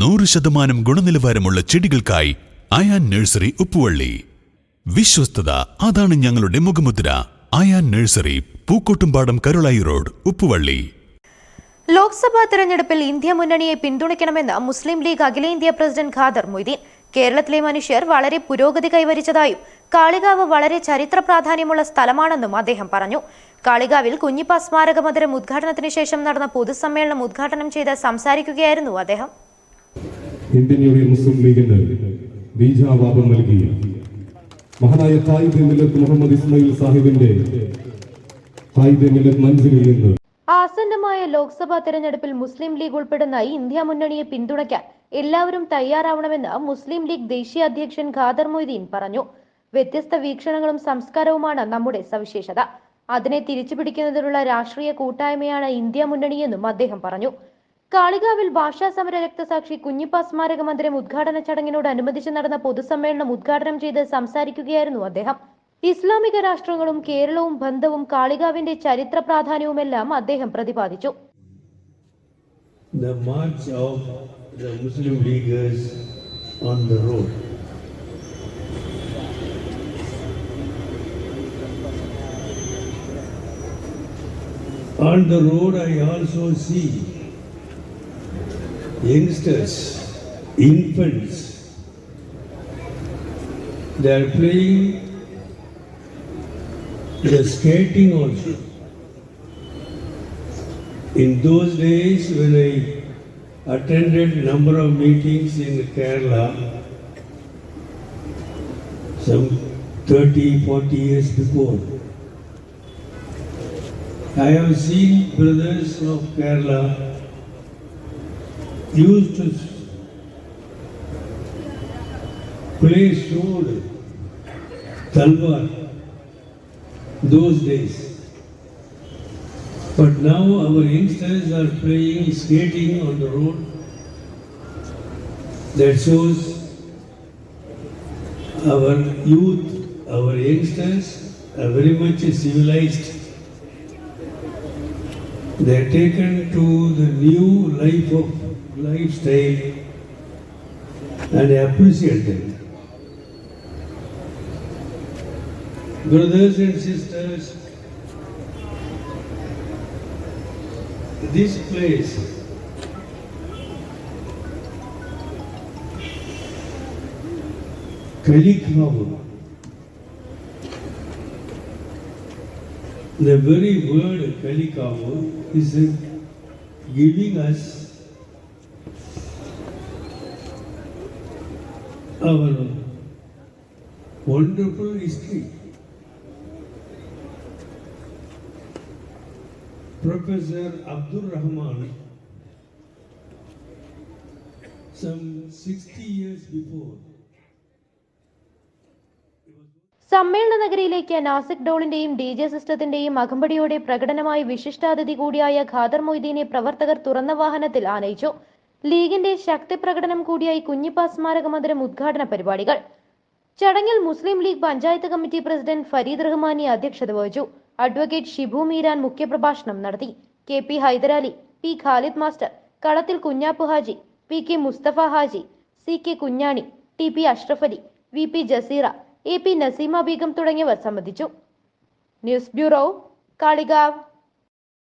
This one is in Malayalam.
നൂറ് ശതമാനം ഗുണനിലവാരമുള്ള ചെടികൾക്കായി അയാൻ നഴ്സറി ഉപ്പുവള്ളി. വിശ്വസ്തത അതാണ് ഞങ്ങളുടെ മുഖമുദ്ര. Ayaan nursery Pookkottumpadam Karulai road Uppuvally. Lok Sabha തെരഞ്ഞെടുപ്പിൽ ഇന്ത്യ മുന്നണിയെ പിന്തുണയ്ക്കണമെന്ന് മുസ്ലിം ലീഗ് അഖിലേന്ത്യാ പ്രസിഡന്റ് ഖാദർ മൊയ്തീൻ. കേരളത്തിലെ മനുഷ്യർ വളരെ പുരോഗതി കൈവരിച്ചതായും കാളികാവ് വളരെ ചരിത്ര പ്രാധാന്യമുള്ള സ്ഥലമാണെന്നും അദ്ദേഹം പറഞ്ഞു. കാളികാവിൽ കുഞ്ഞിപ്പ സ്മാരക മന്ദിരം ഉദ്ഘാടനത്തിന് ശേഷം നടന്ന പൊതുസമ്മേളനം ഉദ്ഘാടനം ചെയ്ത് സംസാരിക്കുകയായിരുന്നു അദ്ദേഹം. ഇന്ത്യൻ യൂണിയൻ മുസ്ലിം ലീഗിന് ബീജാവാദം നൽകി? മഹാനായ തായിദ് മില്ലത്ത് മുഹമ്മദ് ഇസ്മയിൽ സാഹിബിന്റെ തായിദ് മില്ലത്ത് മഞ്ചിലിൽ നിന്ന് ആസന്നമായ ലോക്സഭാ തെരഞ്ഞെടുപ്പിൽ മുസ്ലിം ലീഗ് ഉൾപ്പെടുന്ന ഇന്ത്യ മുന്നണിയെ പിന്തുണയ്ക്കാൻ എല്ലാവരും തയ്യാറാവണമെന്ന് മുസ്ലിം ലീഗ് ദേശീയ അധ്യക്ഷൻ ഖാദർ മൊയ്തീൻ പറഞ്ഞു. വ്യത്യസ്ത വീക്ഷണങ്ങളും സംസ്കാരവുമാണ് നമ്മുടെ സവിശേഷത. അതിനെ തിരിച്ചുപിടിക്കുന്നതിനുള്ള രാഷ്ട്രീയ കൂട്ടായ്മയാണ് ഇന്ത്യ മുന്നണിയെന്നും അദ്ദേഹം പറഞ്ഞു. കാളികാവിൽ ഭാഷാ സമര രക്തസാക്ഷി കുഞ്ഞിപ്പ സ്മാരക മന്ദിരം ഉദ്ഘാടന ചടങ്ങിനോടനുബന്ധിച്ച് നടന്ന പൊതുസമ്മേളനം ഉദ്ഘാടനം ചെയ്ത് സംസാരിക്കുകയായിരുന്നു അദ്ദേഹം ഇസ്ലാമിക രാഷ്ട്രങ്ങളും കേരളവും ബന്ധവും കാളികാവിന്റെ ചരിത്ര പ്രാധാന്യവുമെല്ലാം അദ്ദേഹം പ്രതിപാദിച്ചു. On the road, I also see youngsters, infants, they are playing the skating also. In those days, when I attended number of meetings in Kerala, some 30, 40 years before, I have seen brothers of Kerala used to play sword, talwar, those days. But now our youngsters are playing skating on the road. That shows our youth, our youngsters are very much civilized. They are taken to the new life of lifestyle and appreciate them. Brothers and sisters, this place Kalikavu. The very word Kalikavu is giving us our wonderful history. Professor Abdul Rahman, some 60 years before, സമ്മേളന നഗരിയിലേക്ക് നാസിക് ഡോളിന്റെയും ഡി ജെ സിസ്റ്റത്തിന്റെയും അകമ്പടിയോടെ പ്രകടനമായി വിശിഷ്ടാതിഥി കൂടിയായ ഖാദർ മൊയ്തീനെ പ്രവർത്തകർ തുറന്ന വാഹനത്തിൽ ആനയിച്ചു ലീഗിന്റെ ശക്തി പ്രകടനം കൂടിയായി കുഞ്ഞിപ്പ സ്മാരക മന്ദിരം ഉദ്ഘാടന പരിപാടികൾ. ചടങ്ങിൽ മുസ്ലിം league panchayat committee president Fareed Rahmani അധ്യക്ഷത വഹിച്ചു. അഡ്വക്കേറ്റ് ഷിബു മീരാൻ മുഖ്യപ്രഭാഷണം നടത്തി. K P Hydarali P Khalid master Kalathil Kunhappu Haji P K Musthafa Haji C K Kunhani T P Ashraf Ali V P Jaseera A P Naseema Beegum തുടങ്ങിയവർ സംബന്ധിച്ചു. News bureau Kalikavu.